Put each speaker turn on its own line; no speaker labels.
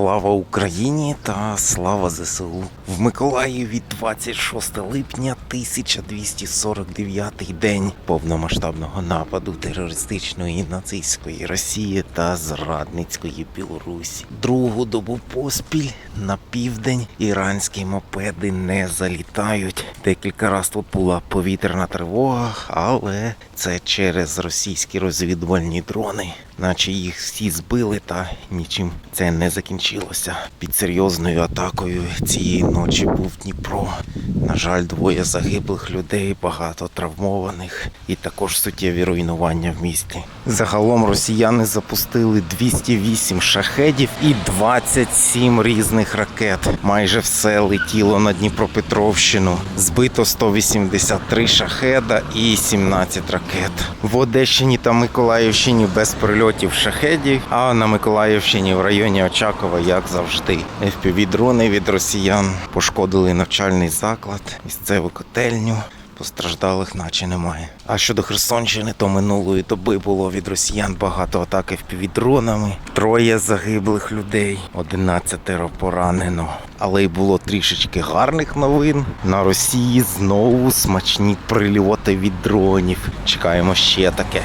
Слава Україні та слава ЗСУ. В Миколаєві 26 липня 1249 день повномасштабного нападу терористичної нацистської Росії та зрадницької Білорусі. Другу добу поспіль на південь іранські мопеди не залітають. Декілька разів тут була повітряна тривога, але це через російські розвідувальні дрони, наче їх всі збили та нічим це не закінчилося. Під серйозною атакою цієї ночі був Дніпро. На жаль, двоє загиблих людей, багато травмованих і також суттєві руйнування в місті. Загалом росіяни запустили 208 шахедів і 27 різних ракет. Майже все летіло на Дніпропетровщину. Збито 183 шахеда і 17 ракет. В Одещині та Миколаївщині без прильотів шахедів, а на Миколаївщині в районі Очакова, як завжди. FPV-дрони від росіян пошкодили навчальний заклад, місцеву котельню. Постраждалих наче немає. А щодо Херсонщини, то минулої доби було від росіян багато атак FPV-дронами, троє загиблих людей, 11 поранено. Але й було трішечки гарних новин. На Росії знову смачні прильоти від дронів. Чекаємо ще таке.